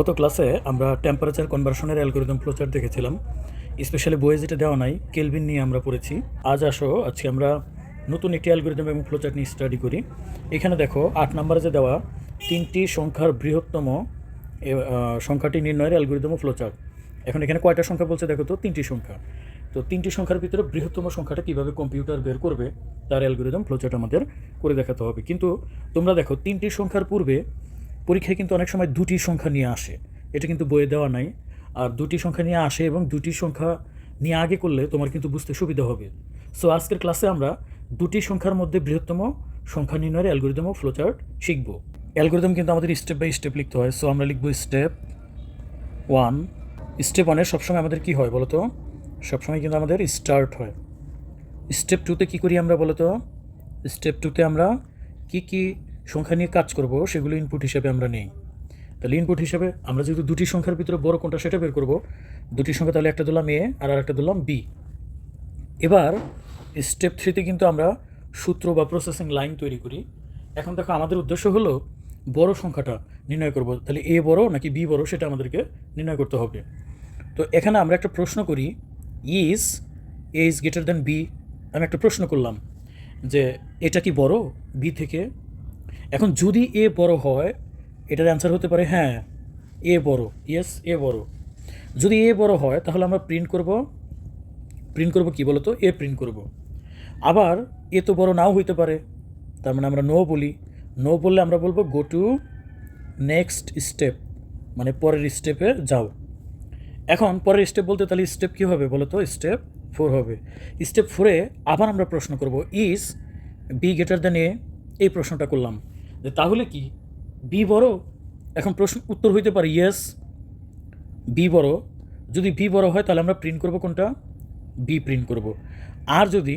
গত ক্লাসে আমরা টেম্পারেচার কনভার্সনের অ্যালগোরিদম ফ্লোচার্ট দেখেছিলাম। স্পেশালি বইয়ে যেটা দেওয়া নাই কেলভিন নিয়ে আমরা পড়েছি। আজ আসো, আজকে আমরা নতুন একটি অ্যালগোরিদম এবং ফ্লোচার্ট নিয়ে স্টাডি করি। এখানে দেখো, আট নম্বরে যে দেওয়া, তিনটি সংখ্যার বৃহত্তম সংখ্যাটি নির্ণয়ের অ্যালগোরিদম ও ফ্লোচার্ট এখন এখানে কয়টা সংখ্যা বলছে দেখো তো, তিনটি সংখ্যা। তো তিনটি সংখ্যার ভিতরে বৃহত্তম সংখ্যাটা কীভাবে কম্পিউটার বের করবে, তার অ্যালগোরিদম ফ্লোচার্ট আমাদের করে দেখাতে হবে। কিন্তু তোমরা দেখো, তিনটি সংখ্যার পূর্বে পরীক্ষায় কিন্তু অনেক সময় দুটি সংখ্যা নিয়ে আসে। এটা কিন্তু বইয়ে দেওয়া নাই। আর দুটি সংখ্যা নিয়ে আসে এবং দুটি সংখ্যা নিয়ে আগে করলে তোমার কিন্তু বুঝতে সুবিধা হবে। সো আজকের ক্লাসে আমরা দুটি সংখ্যার মধ্যে বৃহত্তম সংখ্যা নির্ণয়ের অ্যালগোরিদম ও ফ্লোচার্ট শিখব। অ্যালগোরিদম কিন্তু আমাদের স্টেপ বাই স্টেপ লিখতে হয়। সো আমরা লিখব স্টেপ ওয়ান স্টেপ ওয়ানে সবসময় আমাদের কি হয় বলো তো সবসময় কিন্তু আমাদের স্টার্ট হয়। স্টেপ টুতে কী করি আমরা বলো তো স্টেপ টুতে আমরা কি কি সংখ্যা নিয়ে কাজ করব, সেগুলো ইনপুট হিসেবে আমরা নেই। তাহলে ইনপুট হিসেবে আমরা যেহেতু দুটি সংখ্যার ভিতরে বড় কোনটা সেটা বের করব। দুটি সংখ্যা তাহলে একটা দিলাম এ আর একটা দিলাম বি এবার স্টেপ থ্রিতে কিন্তু আমরা সূত্র বা প্রসেসিং লাইন তৈরি করি। এখন দেখো আমাদের উদ্দেশ্য হলো বড় সংখ্যাটা নির্ণয় করব। তাহলে এ বড় নাকি বি বড় সেটা আমাদেরকে নির্ণয় করতে হবে। তো এখানে আমরা একটা প্রশ্ন করি is A is greater than B আমি একটা প্রশ্ন করলাম যে এটা কি বড়? বি থেকে এখন যদি এ বড় হয়, এটার অ্যান্সার হতে পারে হ্যাঁ এ বড় ইয়েস এ বড়। যদি এ বড় হয়, তাহলে আমরা প্রিন্ট করব প্রিন্ট করব কি বলতো? এ প্রিন্ট করব। আবার এ তো বড় নাও হইতে পারে, তার মানে আমরা নো বলি। নো বললে আমরা বলব গো টু নেক্সট স্টেপ মানে পরের স্টেপে যাও। এখন পরের স্টেপ বলতে তাহলে স্টেপ কী হবে বলো তো স্টেপ ফোর হবে স্টেপ ফোরে আবার আমরা প্রশ্ন করব is B greater than A এই প্রশ্নটা করলাম। যে তাহলে কি? বি বড়? এখন প্রশ্ন উত্তর হইতে পারে ইয়েস বি বড়। যদি বি বড় হয়, তাহলে আমরা প্রিন্ট করব কোনটা? বি প্রিন্ট করব। আর যদি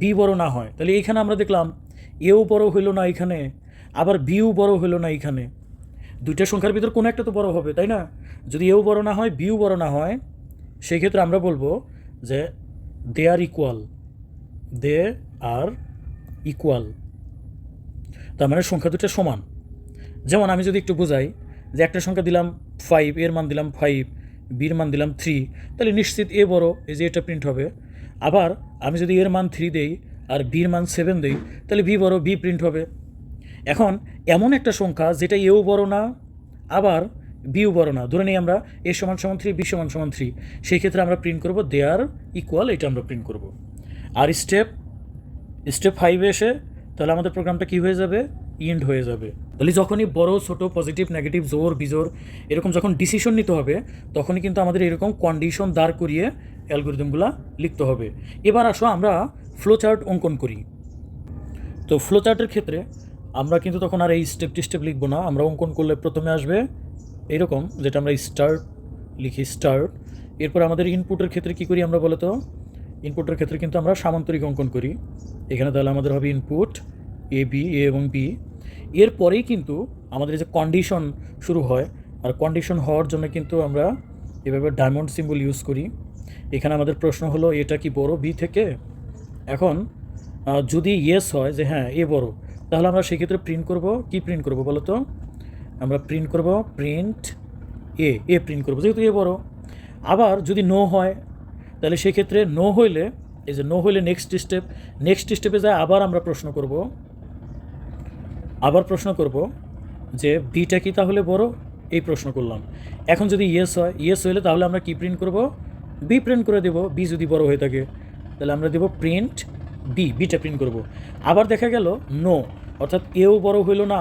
বি বড় না হয়, তাহলে এইখানে আমরা দেখলাম এও বড় হইল না এখানে, আবার বিও বড় হইল না এখানে। দুইটা সংখ্যার ভিতর কোনো একটা তো বড় হবে, তাই না? যদি এও বড় না হয় বিও বড় না হয় সেই ক্ষেত্রে আমরা বলব যে দে আর ইকুয়াল দে আর ইকুয়াল তার মানে সংখ্যা দুটো সমান। যেমন আমি যদি একটু বোঝাই যে একটা সংখ্যা দিলাম ফাইভ এর মান দিলাম ফাইভ বির মান দিলাম থ্রি তাহলে নিশ্চিত এ বড়, এই যে এটা প্রিন্ট হবে। আবার আমি যদি এর মান থ্রি দেই আর বির মান সেভেন দেই, তাহলে বি বড় বি প্রিন্ট হবে। এখন এমন একটা সংখ্যা যেটা এও বড় না, আবার বিও বড় না। ধরে নিই আমরা এ সমান সমান থ্রি বি সমান সমান থ্রি সেই ক্ষেত্রে আমরা প্রিন্ট করব দে আর ইকুয়াল এটা আমরা প্রিন্ট করব। আর স্টেপ স্টেপ ফাইভে এসে তাহলে আমাদের প্রোগ্রামটা কী হয়ে যাবে? ইন্ড হয়ে যাবে। তাহলে যখনই বড়, ছোট পজিটিভ নেগেটিভ জোর, বিজোর এরকম যখন ডিসিশন নিতে হবে, তখনই কিন্তু আমাদের এরকম কন্ডিশন দাঁড় করিয়ে অ্যালগোরিদমগুলো লিখতে হবে। এবার আসো আমরা ফ্লোচার্ট অঙ্কন করি। তো ফ্লোচার্টের ক্ষেত্রে আমরা কিন্তু তখন আর এই স্টেপ টি স্টেপ লিখব না। আমরা অঙ্কন করলে প্রথমে আসবে এরকম, যেটা আমরা স্টার্ট লিখি স্টার্ট এরপর আমাদের ইনপুটের ক্ষেত্রে কী করি আমরা বলতো? ইনপুটের ক্ষেত্রে কিন্তু আমরা সামান্তরিক অঙ্কন করি। এখানে তাহলে আমাদের হবে ইনপুট এ বি এ এবং বি এরপরেই কিন্তু আমাদের যে কন্ডিশন শুরু হয়, আর কন্ডিশন হওয়ার জন্য কিন্তু আমরা এভাবে ডায়মন্ড সিম্বল ইউজ করি। এখানে আমাদের প্রশ্ন হলো, এটা কি বড় বি থেকে? এখন যদি ইয়েস হয়, যে হ্যাঁ এ বড়, তাহলে আমরা সেক্ষেত্রে প্রিন্ট করব। কি প্রিন্ট করব বলো তো? আমরা প্রিন্ট করব প্রিন্ট এ এ প্রিন্ট করব, যেহেতু এ বড়। আবার যদি নো হয়, তাহলে সেক্ষেত্রে নো হইলে এই যে নো হইলে নেক্সট স্টেপ নেক্সট স্টেপে যায় আবার আমরা প্রশ্ন করব, আবার প্রশ্ন করব যে বিটা কি তাহলে বড়? এই প্রশ্ন করলাম। এখন যদি ইয়েস হয় ইয়েস হইলে তাহলে আমরা কি প্রিন্ট করব? বি প্রিন্ট করে দেব। বি যদি বড় হয়ে থাকে, তাহলে আমরা দেব প্রিন্ট বি বিটা প্রিন্ট করব। আবার দেখা গেল নো অর্থাৎ এও বড় হইল না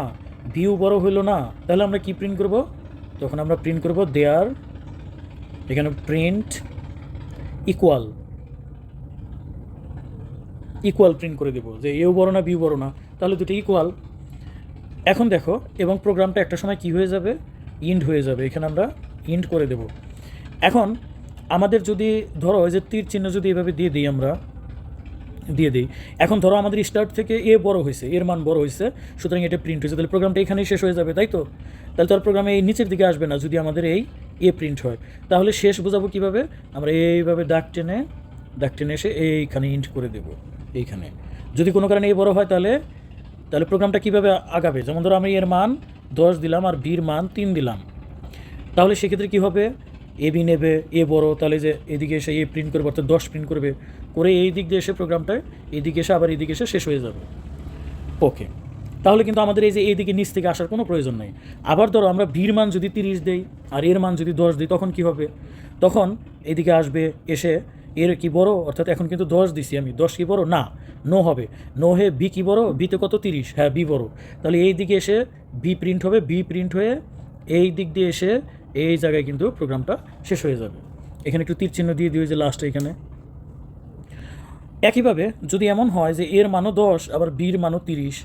বিও বড় হইল না, তাহলে আমরা কি প্রিন্ট করব? তখন আমরা প্রিন্ট করব দেয়ার এখানে প্রিন্ট ইকুয়াল ইকুয়াল প্রিন্ট করে দেবো, যে এও বড় না, বিও বড় না, তাহলে দুটো ইকুয়াল এখন দেখো, এবং প্রোগ্রামটা একটা সময় কি হয়ে যাবে? ইন্ড হয়ে যাবে, এখানে আমরা ইন্ড করে দেব। এখন আমাদের যদি ধরো যে তীর চিহ্ন যদি এভাবে দিয়ে দিই আমরা, দিয়ে দিই, এখন ধরো আমাদের স্টার্ট থেকে এ বড় হয়েছে, এর মান বড় হয়েছে, সুতরাং এটা প্রিন্ট হয়েছে, তাহলে প্রোগ্রামটা এখানেই শেষ হয়ে যাবে, তাই তো? তাহলে তার প্রোগ্রামে এই নিচের দিকে আসবে না, যদি আমাদের এই এ প্রিন্ট হয়। তাহলে শেষ বোঝাবো কীভাবে? আমরা এইভাবে ডাক টেনে ডাক টেনে এসে এইখানে ইন্ট করে দেব। এইখানে। যদি কোনো কারণে এই বড় হয় তাহলে তাহলে প্রোগ্রামটা কীভাবে আগাবে? যেমন ধরো আমি এর মান দশ দিলাম আর বির মান তিন দিলাম। তাহলে সেক্ষেত্রে কী হবে? এ বি নেবে, এ বড়, তাহলে যে এদিকে এসে এ প্রিন্ট করবে, অর্থাৎ দশ প্রিন্ট করবে, করে এই দিক দিয়ে এসে প্রোগ্রামটায় এদিকে এসে আবার এদিকে এসে শেষ হয়ে যাবে। ওকে তাহলে কিন্তু আমাদের এই যে এইদিকে নিচ থেকে আসার কোনো প্রয়োজন নেই। আবার ধরো আমরা বির মান যদি তিরিশ দেই আর এর মান যদি দশ দিই, তখন কি হবে? তখন এদিকে আসবে, এসে এর কি বড়? অর্থাৎ এখন কিন্তু দশ দিছি আমি। দশ কি বড়? না, নো হবে। নো হে বি কি বড়? বিতে কত? তিরিশ। হ্যাঁ বি বড়। তাহলে এই দিকে এসে বি প্রিন্ট হবে। বি প্রিন্ট হয়ে এই দিক দিয়ে এসে এই জায়গায় কিন্তু প্রোগ্রামটা শেষ হয়ে যাবে। এখানে একটু তীর চিহ্ন দিয়ে যে লাস্টে এখানে। একইভাবে যদি এমন হয় যে এর মানও দশ, আবার বির মানও তিরিশ,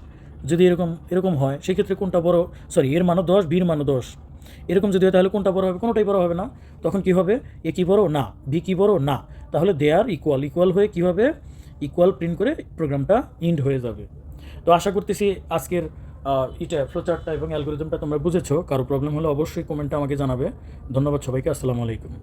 যদি এরকম এরকম হয়, সেক্ষেত্রে কোনটা বড়? সরি এর মানও দশ, বির মানও দশ। এরকম যদি হয় তাহলে কোনটা বড় হবে? কোনোটাই বড় হবে না। তখন কি হবে? এ কি বড়? না। বি কি বড়? না। তাহলে দে আর ইকুয়াল ইকুয়াল হয়ে কী হবে? ইকুয়াল প্রিন্ট করে প্রোগ্রামটা ইন্ড হয়ে যাবে। তো আশা করতেছি আজকের এটা ফ্লোচার্টটা এবং অ্যালগোরিদমটা তোমরা বুঝেছ। কারও প্রবলেম হলে অবশ্যই কমেন্টটা আমাকে জানাবে। ধন্যবাদ সবাইকে। আসসালামু আলাইকুম।